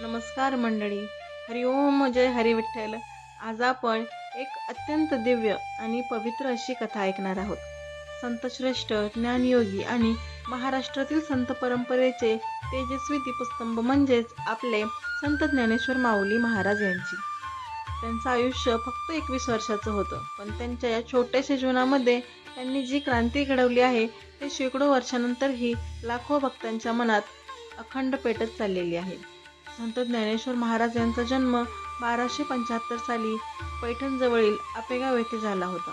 नमस्कार मंडळी. हरिओम जय हरी विठ्ठल. आज आपण एक अत्यंत दिव्य आणि पवित्र अशी कथा ऐकणार आहोत. संतश्रेष्ठ ज्ञानयोगी आणि महाराष्ट्रातील संत परंपरेचे तेजस्वी दीपस्तंभ म्हणजेच आपले संत ज्ञानेश्वर माऊली महाराज यांची. त्यांचं आयुष्य फक्त एकवीस वर्षाचं होतं पण त्यांच्या या छोट्याशा जीवनामध्ये त्यांनी जी क्रांती घडवली आहे ते शेकडो वर्षानंतरही लाखो भक्तांच्या मनात अखंड पेटत चाललेली आहे. संत ज्ञानेश्वर महाराज यांचा जन्म बाराशे पंच्याहत्तर साली पैठणजवळील आपेगाव येथे झाला होता.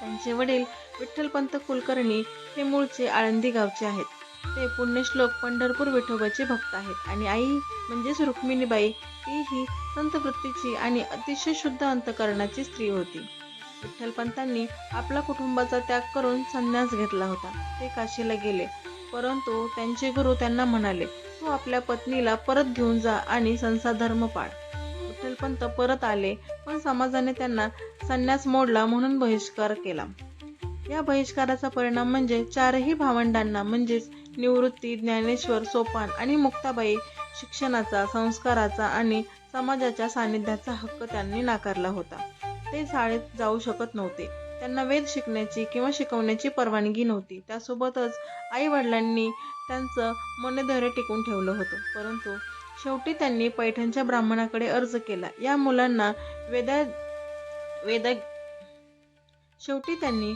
त्यांचे वडील विठ्ठलपंत कुलकर्णी हे मूळचे आळंदी गावचे आहेत. ते पुण्यश्लोक पंढरपूर विठोबाचे भक्त आहेत आणि आई म्हणजेच रुक्मिणीबाई ती ही संत वृत्तीची आणि अतिशय शुद्ध अंतकरणाची स्त्री होती. विठ्ठलपंतांनी आपला कुटुंबाचा त्याग करून संन्यास घेतला होता. ते काशीला गेले. परंतु त्यांचे गुरु त्यांना म्हणाले तू आपल्या पत्नीला परत घेऊन जा आणि संसार धर्म पाळ विठ्ठलपंत परत आले पण समाजाने त्यांना संन्यास मोडला म्हणून बहिष्कार केला. या बहिष्काराचा परिणाम म्हणजे चारही भावंडांना म्हणजेच निवृत्ती ज्ञानेश्वर सोपान आणि मुक्ताबाई शिक्षणाचा संस्काराचा आणि समाजाच्या सानिध्याचा हक्क त्यांनी नाकारला होता. ते शाळेत जाऊ शकत नव्हते. त्यांना वेद शिकण्याची किंवा शिकवण्याची परवानगी नव्हती. त्यासोबतच आई वडिलांनी त्यांचं मनधैर्य टिकून ठेवलं होतं. परंतु शेवटी त्यांनी पैठणच्या ब्राह्मणाकडे अर्ज केला. या मुलांना वेदा वेदा शेवटी त्यांनी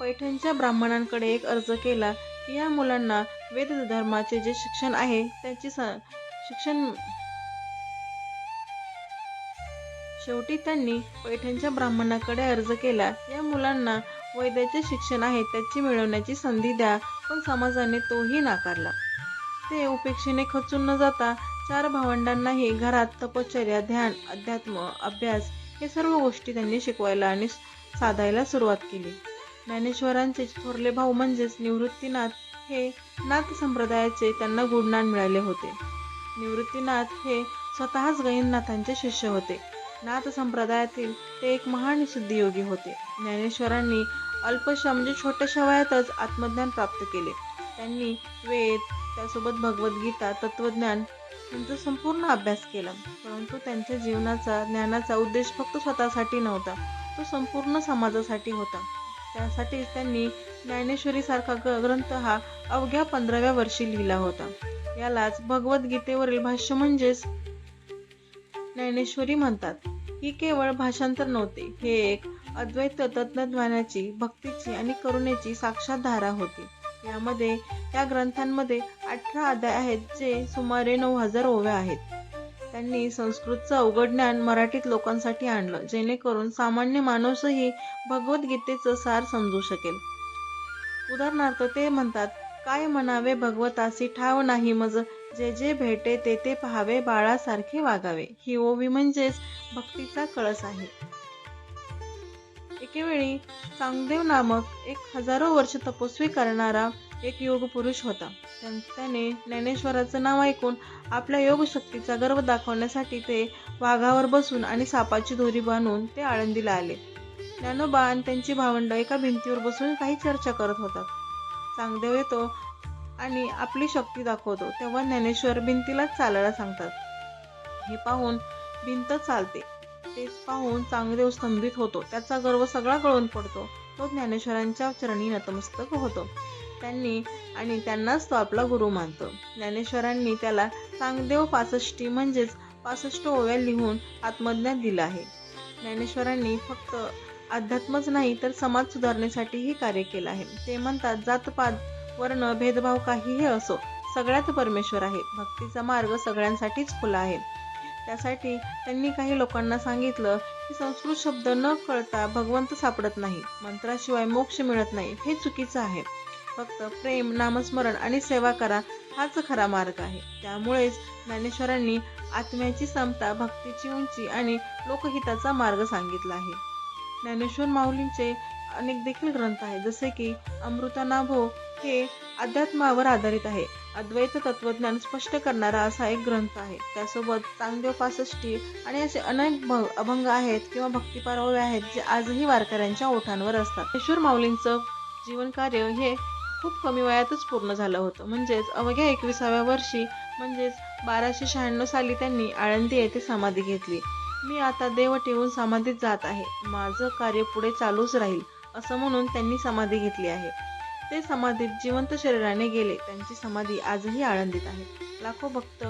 पैठणच्या ब्राह्मणांकडे एक अर्ज केला की या मुलांना वेद धर्माचे जे शिक्षण आहे त्याची स शिक्षण शेवटी त्यांनी पैठणच्या ब्राह्मणाकडे अर्ज केला. या मुलांना वैद्याचे शिक्षण आहे त्याची मिळवण्याची संधी द्या पण समाजाने तोही नाकारला. ते उपेक्षेने खचून न जाता चार भावंडांनाही घरात तपश्चर्या ध्यान अध्यात्म अभ्यास हे सर्व गोष्टी त्यांनी शिकवायला आणि साधायला सुरुवात केली. ज्ञानेश्वरांचे थोरले भाऊ म्हणजेच निवृत्तीनाथ हे नाथ संप्रदायाचे त्यांना गुणज्ञान मिळाले होते. निवृत्तीनाथ हे स्वतःच गैननाथांचे शिष्य होते. नाथ संप्रदायातील ते एक महान सिद्धियोगी होते. ज्ञानेश्वरांनी अल्पशा म्हणजे छोट्याशा वयातच आत्मज्ञान प्राप्त केले. त्यांनी वेद त्यासोबत भगवद्गीता तत्वज्ञान यांचा संपूर्ण अभ्यास केला. परंतु त्यांच्या जीवनाचा ज्ञानाचा उद्देश फक्त स्वतःसाठी नव्हता तो संपूर्ण समाजासाठी होता. त्यासाठीच त्यांनी ज्ञानेश्वरी सारखा ग्रंथ हा अवघ्या पंधराव्या वर्षी लिहिला होता. यालाच भगवद्गीतेवरील भाष्य म्हणजेच ज्ञानेश्वरी म्हणतात. ही केवळ भाषांतर नव्हते हे एक अद्वैत तत्वज्ञानाची भक्तीची आणि करुणेची साक्षात धारा होती. यामध्ये या ग्रंथांमध्ये अठरा अध्याय आहेत जे सुमारे नऊ हजार ओव्या आहेत. त्यांनी संस्कृतचं अवघड ज्ञान मराठीत लोकांसाठी आणलं जेणेकरून सामान्य माणूसही भगवद्गीतेचं सार समजू शकेल. उदाहरणार्थ ते म्हणतात काय म्हणावे भगवतासी ठाव नाही मज जे जे भेटे ते ते पहावे बाळासारखे वागावे. ही ओवी म्हणजेच भक्तीचा कळस आहे. एकेवेळी चांगदेव नामक एक हजारो वर्ष तपस्वी करणारा एक योग पुरुष होता. त्याने ज्ञानेश्वराचं नाव ऐकून आपल्या योगशक्तीचा गर्व दाखवण्यासाठी ते वाघावर बसून आणि सापाची दोरी बांधून ते आळंदीला आले. ज्ञानोबा आणि त्यांची भावंड एका भिंतीवर बसून काही चर्चा करत होतात. चांगदेव येतो आणि आपली शक्ती दाखवतो तेव्हा ज्ञानेश्वर भिंतीलाच चालायला सांगतात. हे पाहून भिंत चालते. तेच पाहून चांगदेव स्तंभित होतो. त्याचा गर्व सगळा गळून पडतो. तो ज्ञानेश्वरांच्या चरणी नतमस्तक होतो. त्यांनी आणि त्यांनाच तो आपला गुरु मानतो. ज्ञानेश्वरांनी त्याला चांगदेव पासष्टी म्हणजेच पासष्ट ओव्या लिहून आत्मज्ञान दिलं आहे. ज्ञानेश्वरांनी फक्त अध्यात्मच नाही तर समाज सुधारण्यासाठीही कार्य केलं आहे. ते म्हणतात जातपात वर्ण भेदभाव काहीही असो सगळ्यात परमेश्वर आहे. भक्तीचा मार्ग सगळ्यांसाठीच खुला आहे. त्यासाठी त्यांनी काही लोकांना सांगितलं की संस्कृत शब्द न कळता भगवंत सापडत नाही. मंत्राशिवाय मोक्ष मिळत नाही. हे चुकीचं आहे. फक्त प्रेम नामस्मरण आणि सेवा करा हाच खरा मार्ग आहे. त्यामुळेच ज्ञानेश्वरांनी आत्म्याची समता भक्तीची उंची आणि लोकहिताचा मार्ग सांगितला आहे. ज्ञानेश्वर माऊलींचे अनेक देखील ग्रंथ आहेत. जसे की अमृतानाभो हे अध्यात्मावर आधारित आहे. अद्वैत तत्वज्ञान स्पष्ट करणारा असा एक ग्रंथ आहे. त्यासोबत चांगदेव पासष्टी आणि असे अनेक अभंग आहेत किंवा भक्तिपार आहेत जे आजही वारकऱ्यांच्या ओठांवर असतात. किशोर माऊलींचं जीवन कार्य हे खूप कमी वयातच पूर्ण झालं होतं. म्हणजेच अवघ्या एकविसाव्या वर्षी म्हणजेच बाराशे शहाण्णव साली त्यांनी आळंदी येथे समाधी घेतली. मी आता देव ठेवून समाधीत जात आहे. माझं कार्य पुढे चालूच राहील असं म्हणून त्यांनी समाधी घेतली आहे. ते समाधीत जिवंत शरीराने गेले. त्यांची समाधी आजही आळंदीत आहे. लाखो भक्त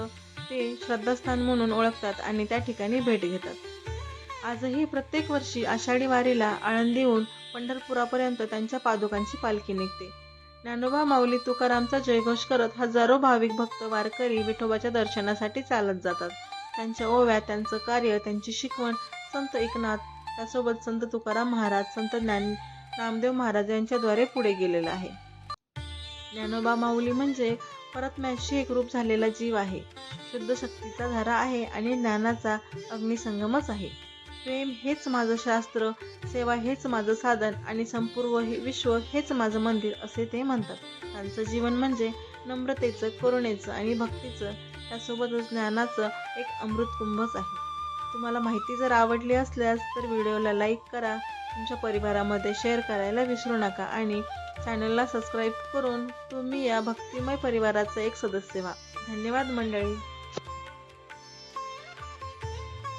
ते श्रद्धास्थान म्हणून ओळखतात आणि त्या ठिकाणी भेट घेतात. आजही प्रत्येक वर्षी आषाढी वारीला आळंदीहून पंढरपुरापर्यंत त्यांच्या पादुकांची पालखी निघते. ज्ञानोबा माऊली तुकारामचा जयघोष करत हजारो भाविक भक्त वारकरी विठोबाच्या दर्शनासाठी चालत जातात. त्यांच्या ओव्या त्यांचं कार्य त्यांची शिकवण संत एकनाथ त्यासोबत संत तुकाराम महाराज संत ज्ञान नामदेव महाराज यांच्याद्वारे पुढे गेलेला आहे. ज्ञानोबा माऊली म्हणजे परतम्याशी एकरूप झालेला जीव आहे. शुद्ध शक्तीचा धारा आहे आणि ज्ञानाचा अग्निसंगमच आहे. प्रेम हेच माझं शास्त्र सेवा हेच माझं साधन आणि संपूर्ण हे विश्व हेच माझं मंदिर असे ते म्हणतात. त्यांचं जीवन म्हणजे नम्रतेचं करुणेचं आणि भक्तीचं त्यासोबतच ज्ञानाचं एक अमृत कुंभच आहे. तुम्हाला माहिती जर आवडली असल्यास तर व्हिडिओला लाईक करा तुमच्या परिवारामध्ये शेअर करायला विसरू नका आणि चॅनलला सबस्क्राईब करून तुम्ही या भक्तिमय परिवाराचा एक सदस्य व्हा. धन्यवाद मंडळी.